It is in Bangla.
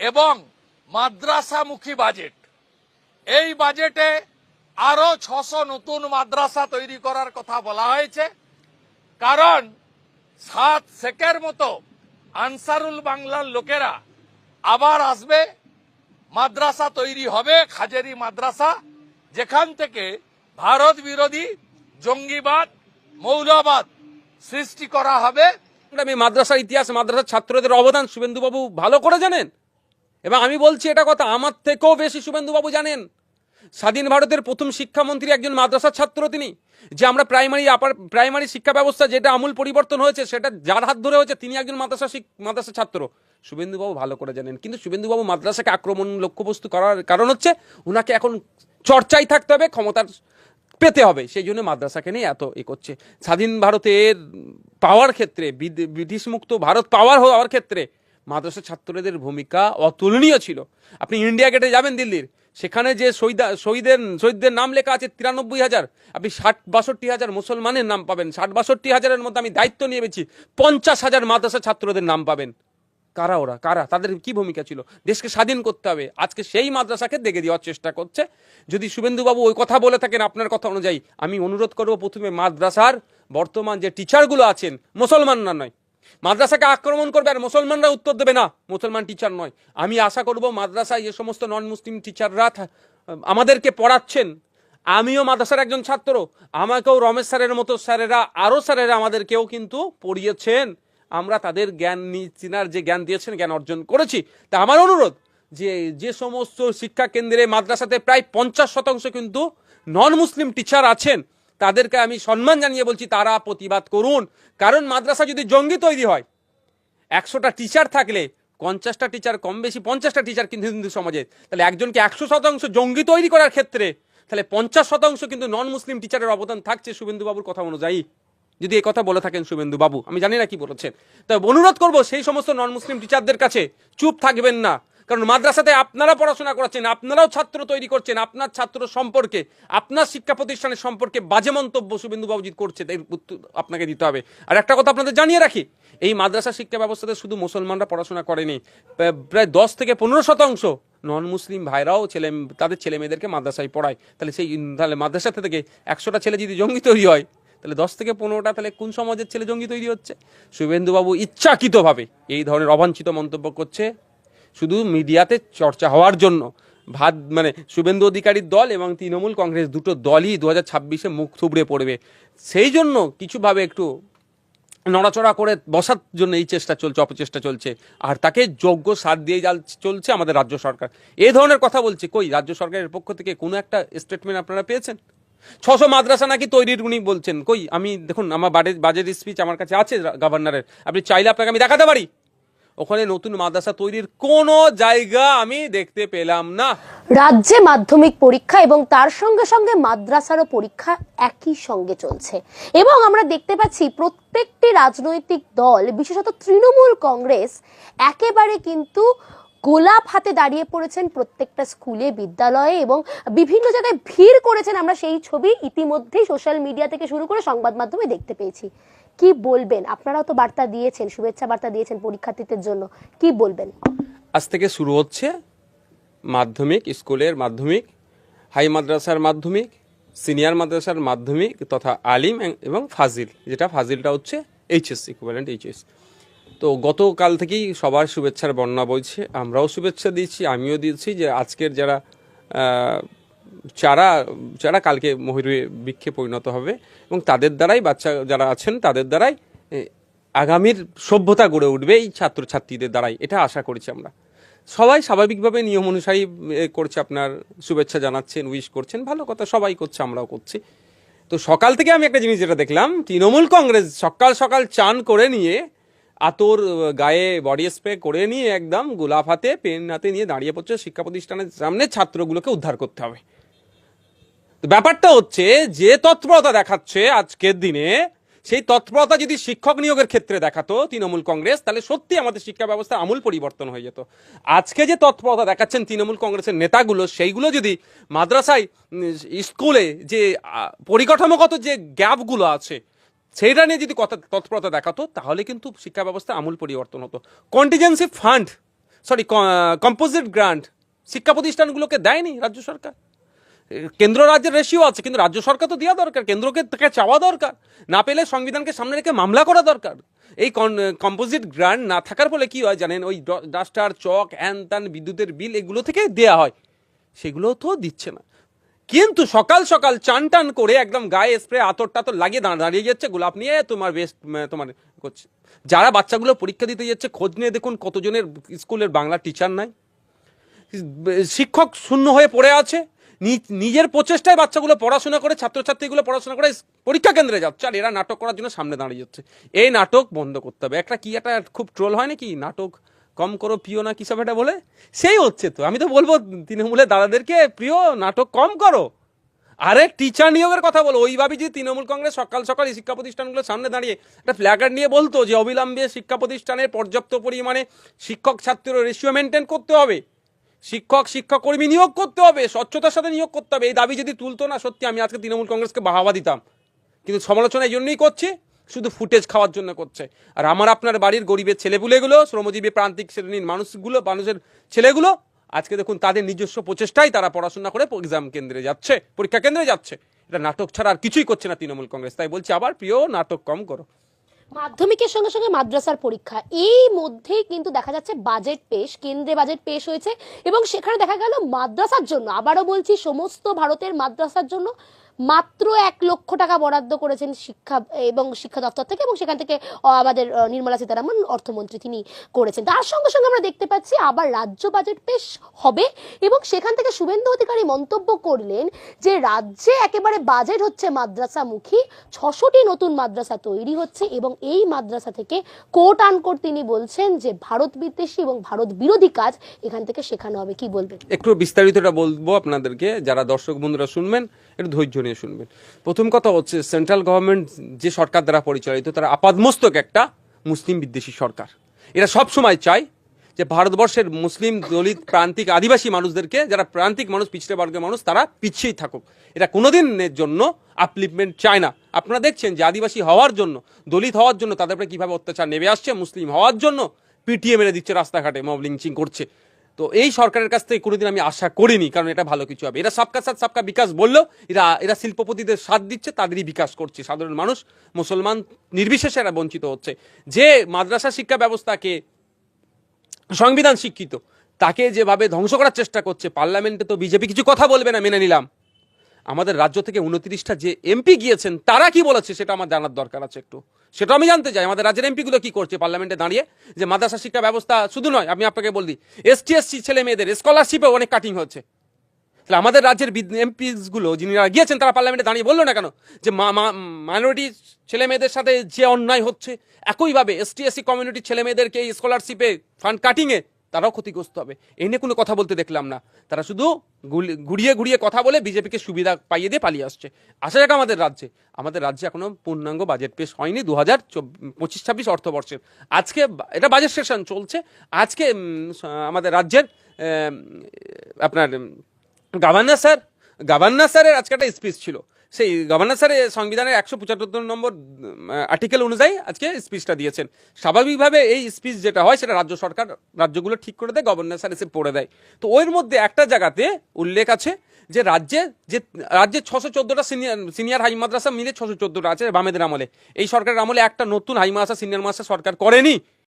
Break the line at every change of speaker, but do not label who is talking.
এবং মাদ্রাসামুখী বাজেট। এই বাজেটে আরও ছশো নতুন মাদ্রাসা তৈরি করার কথা বলা হয়েছে। কারণ সাত শেখের মতো আনসারুল বাংলার লোকেরা আবার আসবে, মাদ্রাসা তৈরি হবে, খাজেরি মাদ্রাসা, যেখান থেকে ভারত বিরোধী জঙ্গিবাদ, মৌলবাদ সৃষ্টি করা হবে।
আমি মাদ্রাসার ইতিহাস, মাদ্রাসার ছাত্রদের অবদান শুভেন্দুবাবু ভালো করে জানেন? এবং আমি বলছি এটা কথা, আমার থেকেও বেশি শুভেন্দুবাবু জানেন। স্বাধীন ভারতের প্রথম শিক্ষামন্ত্রী একজন মাদ্রাসার ছাত্র তিনি, যে আমরা প্রাইমারি, আপার, প্রাইমারি শিক্ষা ব্যবস্থা যেটা আমূল পরিবর্তন হয়েছে, সেটা যার হাত ধরে হয়েছে, তিনি একজন মাদ্রাসা মাদ্রাসা ছাত্র। শুভেন্দুবাবু ভালো করে জানেন, কিন্তু শুভেন্দুবাবু মাদ্রাসাকে আক্রমণ লক্ষ্যবস্তু করার কারণ হচ্ছে ওনাকে এখন চর্চায় থাকতে হবে, ক্ষমতার পেতে হবে, সেই জন্য মাদ্রাসাকে নিয়ে এত এ করছে। স্বাধীন ভারতের পাওয়ার ক্ষেত্রে ব্রিটিশ মুক্ত ভারত পাওয়ার হওয়ার ক্ষেত্রে মাদ্রাসা ছাত্রদের ভূমিকা অতুলনীয় ছিল। আপনি ইন্ডিয়া গেটে যাবেন দিল্লির। সেখানে যে শহীদ শহীদের শহীদদের নাম লেখা আছে তিরানব্বই হাজার। আপনি ষাট, বাষট্টি হাজার মুসলমানের নাম পাবেন। ষাট, বাষট্টি হাজারের মধ্যে আমি দায়িত্ব নিয়ে বেছি, পঞ্চাশ হাজার মাদ্রাসা ছাত্রদের নাম পাবেন। কারা ওরা? কারা? তাদের কি ভূমিকা ছিল? দেশকে স্বাধীন করতে হবে। আজকে সেই মাদ্রাসাকে দেখে দেওয়ার চেষ্টা করছে। যদি শুভেন্দুবাবু ওই কথা বলে থাকেন আপনার কথা অনুযায়ী, আমি অনুরোধ করব প্রথমে মাদ্রাসার বর্তমান যে টিচারগুলো আছেন, মুসলমানরা নয় মাদ্রাসাকে আক্রমণ করবে আর মুসলমানরা উত্তর দেবে না। মুসলমান টিচার নয়। আমি আশা করব মাদ্রাসায় যে সমস্ত নন মুসলিম টিচাররা আমাদেরকে পড়াচ্ছেন। আমিও মাদ্রাসার একজন ছাত্র। আমাকেও রমেশ স্যারের মতো স্যারেরা, আরও স্যারেরা আমাদেরকেও কিন্তু পড়িয়েছেন। আমরা তাদের জ্ঞান চিনার যে জ্ঞান দিয়েছেন, জ্ঞান অর্জন করেছি। তা আমার অনুরোধ যে যে সমস্ত শিক্ষা কেন্দ্রে মাদ্রাসাতে প্রায় পঞ্চাশ শতাংশ কিন্তু নন মুসলিম টিচার আছেন তাদেরকে আমি সম্মান জানিয়ে বলছি, তারা প্রতিবাদ করুন। কারণ মাদ্রাসা যদি জঙ্গি তৈরি হয়, একশোটা টিচার থাকলে, পঞ্চাশটা টিচার কম বেশি পঞ্চাশটা টিচার কিন্তু হিন্দু সমাজে তাহলে একজনকে একশো শতাংশ জঙ্গি তৈরি করার ক্ষেত্রে, তাহলে পঞ্চাশ শতাংশ কিন্তু নন মুসলিম টিচারের অবদান থাকছে শুভেন্দুবাবুর কথা অনুযায়ী। যদি এই কথা বলে থাকেন শুভেন্দু বাবু আমি জানি না কি বলেছেন। তবে অনুরোধ করব, সেই সমস্ত নন মুসলিম টিচারদের কাছে চুপ থাকবেন না। কারণ মাদ্রাসাতে আপনারা পড়াশোনা করাচ্ছেন, আপনারাও ছাত্র তৈরি করছেন, আপনার ছাত্র সম্পর্কে, আপনার শিক্ষা প্রতিষ্ঠানের সম্পর্কে বাজে মন্তব্য শুভেন্দু বাবুজি করছে উত্তর আপনাকে দিতে হবে। আর একটা কথা আপনাদের জানিয়ে রাখি, এই মাদ্রাসা শিক্ষা ব্যবস্থাতে শুধু মুসলমানরা পড়াশোনা করেনি প্রায় দশ থেকে পনেরো শতাংশ নন মুসলিম ভাইরাও ছেলে, তাদের ছেলে মেয়েদেরকে মাদ্রাসায় পড়ায়। তাহলে সেই, তাহলে মাদ্রাসা থেকে একশোটা ছেলে যদি জঙ্গি তৈরি হয়, তাহলে দশ থেকে পনেরোটা তাহলে কোন সমাজের ছেলে জঙ্গি তৈরি হচ্ছে? শুভেন্দুবাবু ইচ্ছাকৃতভাবে এই ধরনের অবাঞ্ছিত মন্তব্য করছে। শুধু মিডিয়াতে চর্চা হওয়ার জন্য। ভাত মানে শুভেন্দু অধিকারীর দল এবং তৃণমূল কংগ্রেস দুটো দলই দু হাজার ছাব্বিশে মুখ থুবড়ে পড়বে। সেই জন্য কিছুভাবে একটু নড়াচড়া করে বসার জন্য এই চেষ্টা চলছে, অপচেষ্টা চলছে। আর তাকে যোগ্য সাথ দিয়ে যাল চলছে আমাদের রাজ্য সরকার। এ ধরনের কথা বলছে কই? রাজ্য সরকারের পক্ষ থেকে কোনো একটা স্টেটমেন্ট আপনারা পেয়েছেন? ছশো মাদ্রাসা নাকি তৈরির উনি বলছেন। কই, আমি দেখুন, আমার বাজেট স্পিচ আমার কাছে আছে গভর্নরের আপনি চাইলে আপনাকে আমি দেখাতে পারি? ওখানে নতুন মাদ্রাসা তৈরির কোনো জায়গা আমি দেখতে পেলাম না।
রাজ্যে মাধ্যমিক পরীক্ষা এবং তার সঙ্গে সঙ্গে মাদ্রাসারও পরীক্ষা একই সঙ্গে চলছে। এবং আমরা দেখতে পাচ্ছি প্রত্যেকটি রাজনৈতিক দল, বিশেষত তৃণমূল কংগ্রেস, একেবারে কিন্তু গোলাপ হাতে দাঁড়িয়ে পড়েছেন প্রত্যেকটা স্কুলে, বিদ্যালয়ে এবং বিভিন্ন জায়গায় ভিড় করেছেন আমরা সেই ছবি ইতিমধ্যেই সোশ্যাল মিডিয়া থেকে শুরু করে সংবাদ মাধ্যমে দেখতে পেয়েছি। কি বলবেন? আপনারাও তো বার্তা দিয়েছেন, শুভেচ্ছা বার্তা দিয়েছেন পরীক্ষার্থীদের জন্য। কি বলবেন?
আজ থেকে শুরু হচ্ছে মাধ্যমিক, স্কুলের মাধ্যমিক, হাই মাদ্রাসার মাধ্যমিক, সিনিয়র মাদ্রাসার মাধ্যমিক তথা আলিম এবং ফাজিল, যেটা ফাজিলটা হচ্ছে এইচএস ইকুইভ্যালেন্ট এইচএস তো গতকাল থেকেই সবার শুভেচ্ছার বন্যা বইছে। আমরাও শুভেচ্ছা দিয়েছি, আমিও দিয়েছি যে আজকের যারা চারা যারা কালকে ময়ূরে বৃক্ষে পরিণত হবে এবং তাদের দ্বারাই বাচ্চা যারা আছেন তাদের দ্বারাই আগামীর সভ্যতা গড়ে উঠবে এই ছাত্রছাত্রীদের দ্বারাই। এটা আশা করছি আমরা। সবাই স্বাভাবিকভাবে নিয়ম অনুসারী করছে আপনার, শুভেচ্ছা জানাচ্ছেন, উইশ করছেন। ভালো কথা, সবাই করছে, আমরাও করছি। তো সকাল থেকে আমি একটা জিনিস যেটা দেখলাম, তৃণমূল কংগ্রেস সকাল সকাল চান করে নিয়ে আতর গায়ে বডি স্প্রে করে নিয়ে একদম গোলাপ হাতে, পেন হাতে নিয়ে দাঁড়িয়ে পড়ছে শিক্ষা প্রতিষ্ঠানের সামনে, ছাত্রগুলোকে উদ্ধার করতে হবে। ব্যাপারটা হচ্ছে, যে তৎপরতা দেখাচ্ছে আজকের দিনে, সেই তৎপরতা যদি শিক্ষক নিয়োগের ক্ষেত্রে দেখাতো তৃণমূল কংগ্রেস, তাহলে সত্যি আমাদের শিক্ষা ব্যবস্থা আমূল পরিবর্তন হয়ে যেত। আজকে যে তৎপরতা দেখাচ্ছেন তৃণমূল কংগ্রেসের নেতাগুলো, সেইগুলো যদি মাদ্রাসায় স্কুলে যে পরিকাঠামোগত যে গ্যাপগুলো আছে সেইটা নিয়ে যদি কথা তৎপরতা দেখাতো, তাহলে কিন্তু শিক্ষা ব্যবস্থা আমূল পরিবর্তন হতো। Contingency fund sorry composite grant শিক্ষা প্রতিষ্ঠানগুলোকে দেয়নি রাজ্য সরকার। কেন্দ্র রাজ্যের রেশিও আছে, কিন্তু রাজ্য সরকার তো দেওয়া দরকার, কেন্দ্রকে থেকে চাওয়া দরকার। না পেলে সংবিধানকে সামনে রেখে মামলা করা দরকার। এই কম্পোজিট গ্রান্ট না থাকার ফলে কি হয় জানেন, ওই ডাস্টার চক হ্যান ত্যান, বিদ্যুতের বিল এগুলো থেকে দেয়া হয়। সেগুলো তো দিচ্ছে না। কিন্তু সকাল সকাল চান টান করে একদম গায়ে স্প্রে আতর টাতর লাগিয়ে দাঁড়- দাঁড়িয়ে যাচ্ছে, গোলাপ নিয়ে তোমার বেস্ট তোমার করছে। যারা বাচ্চাগুলো পরীক্ষা দিতে যাচ্ছে, খোঁজ নিয়ে দেখুন কতজনের স্কুলের বাংলা টিচার নাই। শিক্ষক শূন্য হয়ে পড়ে আছে নিজের প্রচেষ্টায় বাচ্চাগুলো পড়াশোনা করে, ছাত্রছাত্রীগুলো পড়াশোনা করে পরীক্ষা কেন্দ্রে যাচ্ছে, আর এরা নাটক করার জন্য সামনে দাঁড়িয়ে যাচ্ছে। এই নাটক বন্ধ করতে হবে। একটা কি একটা খুব ট্রোল হয় নাকি? নাটক কম করো, প্রিয় না কিসব এটা বলে? সেই হচ্ছে তো। আমি তো বলব তৃণমূলের দাদাদেরকে প্রিয়, নাটক কম করো। আরে টিচার নিয়োগের কথা বলো। ওইভাবে যদি তৃণমূল কংগ্রেস সকাল সকাল এই শিক্ষা প্রতিষ্ঠানগুলোর সামনে দাঁড়িয়ে একটা ফ্ল্যাগার নিয়ে বলতো যে, অবিলম্বে শিক্ষা প্রতিষ্ঠানের পর্যাপ্ত পরিমাণে শিক্ষক ছাত্র রেশিও মেনটেন করতে হবে। শিক্ষক, শিক্ষাকর্মী নিয়োগ করতে হবে, স্বচ্ছতার সাথে নিয়োগ করতে হবে। এই দাবি যদি তুলতো না, সত্যি আমি আজকে তৃণমূল কংগ্রেসকে বাহাবা দিতাম। কিন্তু সমালোচনা এই জন্যই করছে। শুধু ফুটেজ খাওয়ার জন্য করছে। আর আমার আপনার বাড়ির গরিবের ছেলেপুলেগুলো, শ্রমজীবী প্রান্তিক শ্রেণির মানুষগুলো, মানুষের ছেলেগুলো, আজকে দেখুন তাদের নিজস্ব প্রচেষ্টায় তারা পড়াশোনা করে এক্সাম কেন্দ্রে যাচ্ছে, পরীক্ষা কেন্দ্রে যাচ্ছে। এটা নাটক ছাড়া আর কিছুই করছে না তৃণমূল কংগ্রেস। তাই বলছি, আবার প্রিয়, নাটক কম করো।
মাধ্যমিকের সঙ্গে সঙ্গে মাদ্রাসার পরীক্ষা। এই মধ্যেই কিন্তু দেখা যাচ্ছে বাজেট পেশ, কেন্দ্রে বাজেট পেশ হয়েছে এবং সেখানে দেখা গেল মাদ্রাসার জন্য। আবারও বলছি, সমস্ত ভারতের মাদ্রাসার জন্য মাত্র এক লক্ষ টাকা বরাদ্দ করেছেন শিক্ষা এবং শিক্ষা দপ্তর থেকে এবং সেখান থেকে আমাদের নির্মলা সীতারামন অর্থমন্ত্রী তিনি করেছেন। তার সঙ্গে সঙ্গে আমরা দেখতে পাচ্ছি আবার রাজ্য বাজেট পেশ হবে এবং সেখান থেকে শুভেন্দু অধিকারী মন্তব্য করলেন যে রাজ্যে একেবারে বাজেট হচ্ছে মাদ্রাসামুখী, ছশোটি নতুন মাদ্রাসা তৈরি হচ্ছে এবং এই মাদ্রাসা থেকে কোট আনকোট তিনি বলছেন যে ভারত বিদ্বেষী এবং ভারত বিরোধী কাজ এখান থেকে শেখানো হবে। কি বলবেন?
একটু বিস্তারিতটা বলব আপনাদেরকে, যারা দর্শক বন্ধুরা শুনবেন। একটু ধৈর্য নিয়ে শুনবেন। প্রথম কথা হচ্ছে সেন্ট্রাল গভর্নমেন্ট যে সরকার দ্বারা পরিচালিত, তারা আপাদমস্তক একটা মুসলিম বিদ্বেষী সরকার। এরা সব সময় চায় যে ভারতবর্ষের মুসলিম দলিত প্রান্তিক আদিবাসী মানুষদেরকে, যারা প্রান্তিক মানুষ, পিছড়ে বর্গের মানুষ, তারা পিছিয়েই থাকুক। এরা কোনোদিনের জন্য আপলিপমেন্ট চায় না। আপনারা দেখছেন যে আদিবাসী হওয়ার জন্য, দলিত হওয়ার জন্য তাদের উপরে কীভাবে অত্যাচার নেমে আসছে, মুসলিম হওয়ার জন্য পিটিএ মেরে দিচ্ছে রাস্তাঘাটে মব লিঞ্চিং করছে। তো এই সরকারের কাছ থেকে কোনোদিন আমি আশা করিনি, কারণ এটা ভালো কিছু হবে। এরা সাবকা সাথ সাবকা বিকাশ বলল এরা এরা শিল্পপতিদের সাথ দিচ্ছে, তাদেরই বিকাশ করছে। সাধারণ মানুষ, মুসলমান নির্বিশেষে এরা বঞ্চিত হচ্ছে। যে মাদ্রাসা শিক্ষা ব্যবস্থাকে সংবিধান শিক্ষিত, তাকে যেভাবে ধ্বংস করার চেষ্টা করছে, পার্লামেন্টে তো বিজেপি কিছু কথা বলবে না, মেনে নিলাম। আমাদের রাজ্য থেকে উনত্রিশটা যে এমপি গিয়েছেন, তারা কি বলেছে সেটা আমার জানার দরকার আছে একটু। সেটা আমি জানতে চাই। আমাদের রাজ্যের এমপিগুলো কি করছে পার্লামেন্টে দাঁড়িয়ে? যে মাদ্রাসা শিক্ষা ব্যবস্থা শুধু নয়, আমি আপনাকে বলি এসটি এসসি ছেলে মেয়েদের স্কলারশিপে অনেক কাটিং হচ্ছে তাহলে আমাদের রাজ্যের এমপিসগুলো যিনিরা গিয়েছেন, তারা পার্লামেন্টে দাঁড়িয়ে বলল না কেন? যে মাইনরিটি ছেলে মেয়েদের সাথে যে অন্যায় হচ্ছে, একইভাবে এসটি এসসি কমিউনিটির ছেলে মেয়েদেরকে স্কলারশিপে ফান্ড কাটিংয়ে তারাও ক্ষতিগ্রস্ত হবে। এই নিয়ে কোনো কথা বলতে দেখলাম না। তারা শুধু ঘুরিয়ে ঘুরিয়ে কথা বলে বিজেপিকে সুবিধা পাইয়ে দিয়ে পালিয়ে আসছে। আসা যাক আমাদের রাজ্যে। আমাদের রাজ্যে এখনও পূর্ণাঙ্গ বাজেট পেশ হয়নি দু হাজার পঁচিশ, ছাব্বিশ অর্থবর্ষের। আজকে এটা বাজেট সেশন চলছে। আজকে আমাদের রাজ্যের আপনার গভর্নর স্যার গভর্নর স্যারের আজকে একটা স্পিচ ছিল। সেই গভর্নর স্যারের সংবিধানের একশো পঁচাত্তর নম্বর আর্টিকেল অনুযায়ী আজকে স্পিচটা দিয়েছেন। স্বাভাবিকভাবে এই স্পিচ যেটা হয়, সেটা রাজ্য সরকার, রাজ্যগুলো ঠিক করে দেয়, গভর্নর স্যার এসে পড়ে দেয়। তো ওর মধ্যে একটা জায়গাতে উল্লেখ আছে যে রাজ্যে যে, রাজ্যে ছশো চোদ্দোটা সিনিয়র সিনিয়র হাই মাদ্রাসা মিলে ছশো চোদ্দোটা আছে বামেদের আমলে। এই সরকারের আমলে একটা নতুন হাই মাদ্রাসা সিনিয়র মাদ্রাসা সরকার করেনি।